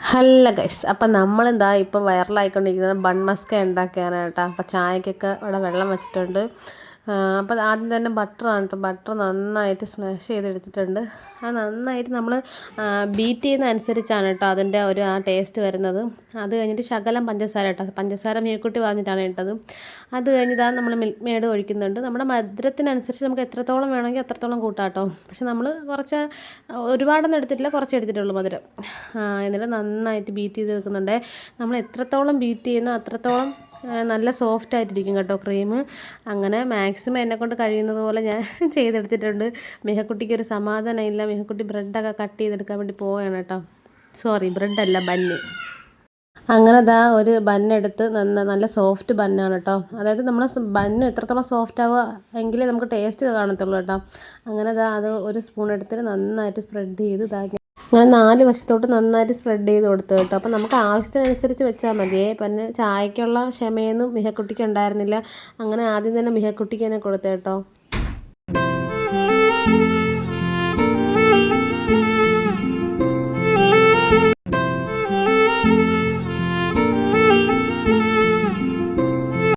ഹല്ല guys അപ്പം നമ്മളെന്താ ഇപ്പം വൈറലായിക്കൊണ്ടിരിക്കുന്നത് ബൺ മസ്ക ഉണ്ടാക്കിയാണ് അപ്പം ചായക്കൊക്കെ ഇവിടെ വെള്ളം വെച്ചിട്ടുണ്ട്. അപ്പോൾ ആദ്യം തന്നെ ബട്ടറാണ് കേട്ടോ ബട്ടർ നന്നായിട്ട് സ്മാഷ് ചെയ്തെടുത്തിട്ടുണ്ട്. അത് നന്നായിട്ട് നമ്മൾ ബീറ്റ് ചെയ്യുന്ന അനുസരിച്ചാണ് കേട്ടോ അതിന്റെ ഒരു ആ ടേസ്റ്റ് വരുന്നത്. അത് കഴിഞ്ഞിട്ട് ശകലം പഞ്ചസാര കേട്ടോ പഞ്ചസാര മീക്കുട്ടി പറഞ്ഞിട്ടാണ് ഇട്ടത്. അത് കഴിഞ്ഞിട്ടാണ് നമ്മൾ മിൽക്ക് മേഡ് ഒഴിക്കുന്നുണ്ട്. നമ്മുടെ മധുരത്തിനനുസരിച്ച് നമുക്ക് എത്രത്തോളം വേണമെങ്കിൽ അത്രത്തോളം കൂട്ടാം കേട്ടോ പക്ഷെ നമ്മൾ കുറച്ച് ഒരുപാടൊന്നും എടുത്തിട്ടില്ല കുറച്ച് എടുത്തിട്ടുള്ളൂ മധുരം. എന്നിട്ട് നന്നായിട്ട് ബീറ്റ് ചെയ്ത് വെക്കുന്നുണ്ട്. നമ്മൾ എത്രത്തോളം ബീറ്റ് ചെയ്യുന്നോ അത്രത്തോളം നല്ല സോഫ്റ്റ് ആയിട്ടിരിക്കും കേട്ടോ ക്രീം അങ്ങനെ മാക്സിമം എന്നെ കൊണ്ട് കഴിയുന്നത് പോലെ ഞാൻ ചെയ്തെടുത്തിട്ടുണ്ട്. മിഹക്കുട്ടിക്ക് ഒരു സമാധാനം ഇല്ല. മിഹക്കുട്ടി ബ്രെഡൊക്കെ കട്ട് ചെയ്തെടുക്കാൻ വേണ്ടി പോവുകയാണ് കേട്ടോ. സോറി ബ്രെഡല്ല ബന്ന് അങ്ങനെ ദാ ഒരു ബന്നെടുത്ത് നന്ന നല്ല സോഫ്റ്റ് ബന്നാണ് കേട്ടോ. അതായത് നമ്മൾ ബന്ന് എത്രത്തോളം സോഫ്റ്റ് ആവുക എങ്കിലേ നമുക്ക് ടേസ്റ്റ് കാണത്തുള്ളൂ കേട്ടോ. അങ്ങനെ ദാ അത് ഒരു സ്പൂൺ എടുത്തിട്ട് നന്നായിട്ട് സ്പ്രെഡ് ചെയ്ത് ഇതാക്കി അങ്ങനെ നാല് വശത്തോട്ട് നന്നായിട്ട് സ്പ്രെഡ് ചെയ്ത് കൊടുത്തു കേട്ടോ. അപ്പോൾ നമുക്ക് ആവശ്യത്തിനനുസരിച്ച് വെച്ചാൽ മതിയേ പിന്നെ ചായക്കുള്ള ക്ഷമയൊന്നും മിഹക്കുട്ടിക്ക് ഉണ്ടായിരുന്നില്ല. അങ്ങനെ ആദ്യം തന്നെ മിഹക്കുട്ടിക്ക് തന്നെ കൊടുത്തു കേട്ടോ.